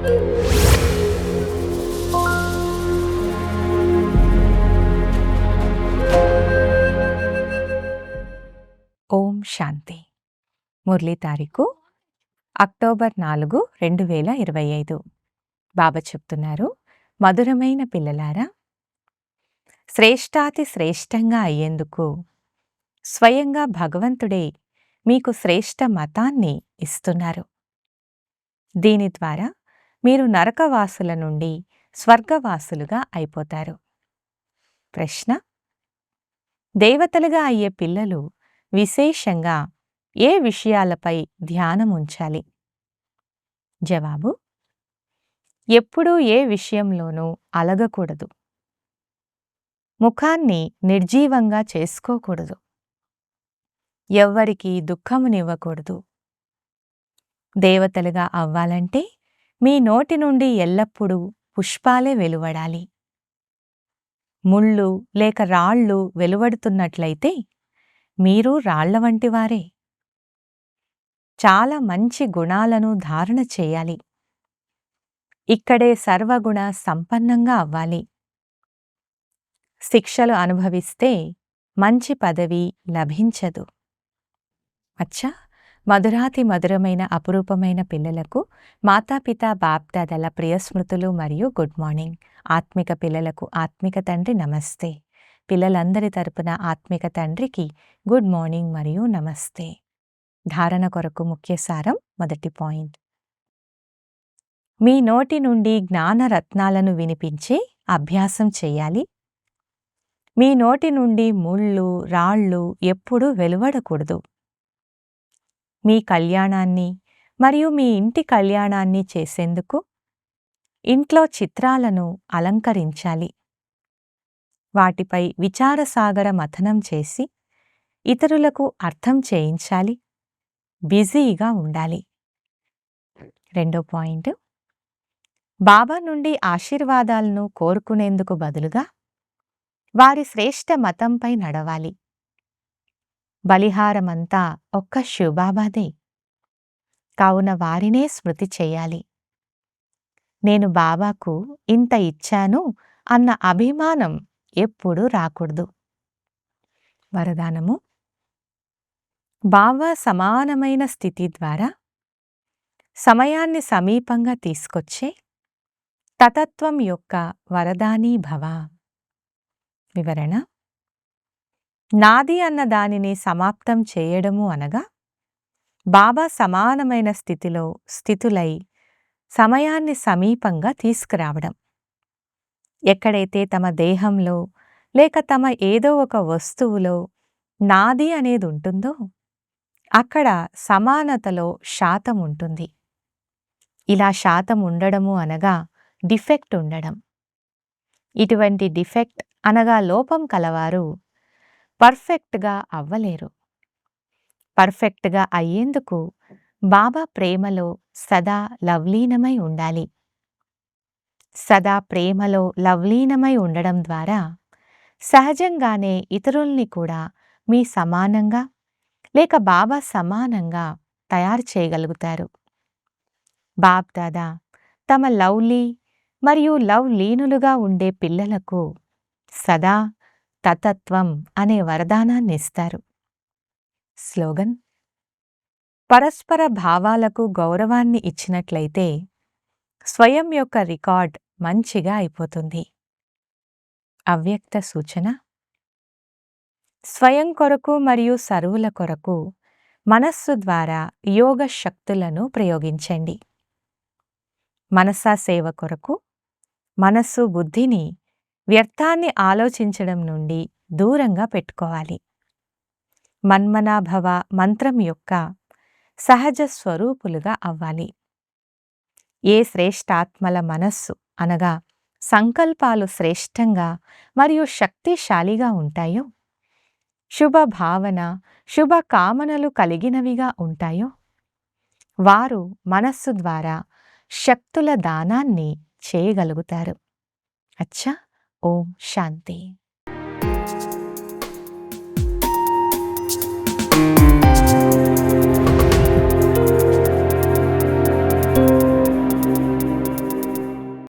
ఓం శాంతి. మురళీ తారీఖు అక్టోబర్ నాలుగు రెండు వేల ఇరవై ఐదు. బాబా చెప్తున్నారు మధురమైన పిల్లలారా శ్రేష్టాతి శ్రేష్టంగా అయ్యేందుకు స్వయంగా భగవంతుడే మీకు శ్రేష్ట మతాన్ని ఇస్తున్నారు. దీని ద్వారా మీరు నరకవాసుల నుండి స్వర్గవాసులుగా అయిపోతారు. ప్రశ్న దేవతలుగా అయ్యే పిల్లలు విశేషంగా ఏ విషయాలపై ధ్యానం ఉంచాలి? జవాబు ఎప్పుడూ ఏ విషయంలోనూ అలగకూడదు. ముఖాన్ని నిర్జీవంగా చేసుకోకూడదు. ఎవ్వరికీ దుఃఖమునివ్వకూడదు. దేవతలుగా అవ్వాలంటే మీ నోటి నుండి ఎల్లప్పుడూ పుష్పాలే వెలువడాలి. ముళ్ళు లేక రాళ్ళు వెలువడుతున్నట్లయితే మీరు రాళ్ళ వంటివారే చాలా మంచి గుణాలను ధారణ చేయాలి. ఇక్కడే సర్వగుణ సంపన్నంగా అవ్వాలి. శిక్షలు అనుభవిస్తే మంచి పదవి లభించదు. అచ్చా! మధురాతి మధురమైన అపురూపమైన పిల్లలకు మాతాపిత బాప్దాదల ప్రియస్మృతులు మరియు గుడ్ మార్నింగ్. ఆత్మిక పిల్లలకు ఆత్మిక తండ్రి నమస్తే. పిల్లలందరి తరపున ఆత్మిక తండ్రికి గుడ్ మార్నింగ్ మరియు నమస్తే. ధారణ కొరకు ముఖ్య సారం మొదటి పాయింట్. మీ నోటి నుండి జ్ఞాన రత్నాలను వినిపించే అభ్యాసం చేయాలి. మీ నోటి నుండి ముళ్ళు రాళ్ళు ఎప్పుడూ వెలువడకూడదు. మీ కళ్యాణాన్ని మరియు మీ ఇంటి కళ్యాణాన్ని చేసేందుకు ఇంట్లో చిత్రాలను అలంకరించాలి. వాటిపై విచారసాగర మథనం చేసి ఇతరులకు అర్థం చేయించాలి. బిజీగా ఉండాలి. రెండో పాయింట్. బాబా నుండి ఆశీర్వాదాలను కోరుకునేందుకు బదులుగా వారి శ్రేష్ట మతంపై నడవాలి. బలిహారమంతా ఒక్క శివబాబాదే కావున వారినే స్మృతి చెయ్యాలి నేను బాబాకు ఇంత ఇచ్చాను అన్న అభిమానం ఎప్పుడూ రాకూడదు. వరదానము. బాబా సమానమైన స్థితి ద్వారా సమయాన్ని సమీపంగా తీసుకొచ్చే తతత్వం యొక్క వరదానీ భవ వివరణ నాది అన్న దానిని సమాప్తం చేయడము అనగా బాబా సమానమైన స్థితిలో స్థితులై సమయాన్ని సమీపంగా తీసుకురావడం. ఎక్కడైతే తమ దేహంలో లేక తమ ఏదో ఒక వస్తువులో నాది అనేది ఉంటుందో అక్కడ సమానతలో శాతం ఉంటుంది. ఇలా శాతం ఉండడము అనగా డిఫెక్ట్ ఉండడం. ఇటువంటి డిఫెక్ట్ అనగా లోపం కలవారు పర్ఫెక్ట్గా అవ్వలేరు. పర్ఫెక్ట్గా అయ్యేందుకు బాబా ప్రేమలో సదా లవ్లీనమై ఉండాలి. సదా ప్రేమలో లవ్లీనమై ఉండడం ద్వారా సహజంగానే ఇతరుల్ని కూడా మీ సమానంగా లేక బాబా సమానంగా తయారు చేయగలుగుతారు. బాబ్ దాదా తమ లవ్లీ మరియు లవ్ లీనులుగా ఉండే పిల్లలకు సదా తతత్వం అనే వరదానాన్ని ఇస్తారు స్లోగన్ పరస్పర భావాలకు గౌరవాన్ని ఇచ్చినట్లయితే స్వయం యొక్క రికార్డ్ మంచిగా అయిపోతుంది. అవ్యక్త సూచన స్వయం కొరకు మరియు సరువుల కొరకు మనస్సు ద్వారా యోగ శక్తులను ప్రయోగించండి. మనసా సేవ కొరకు మనస్సు బుద్ధిని వ్యర్థాన్ని ఆలోచించడం నుండి దూరంగా పెట్టుకోవాలి. మన్మనాభవ మంత్రం యొక్క సహజ స్వరూపులుగా అవ్వాలి. ఏ శ్రేష్టాత్మల మనస్సు అనగా సంకల్పాలు శ్రేష్టంగా మరియు శక్తిశాలిగా ఉంటాయో? శుభ భావన శుభ కామనలు కలిగినవిగా ఉంటాయో? వారు మనస్సు ద్వారా శక్తుల దానాన్ని చేయగలుగుతారు. అచ్చా! ఓం శాంతి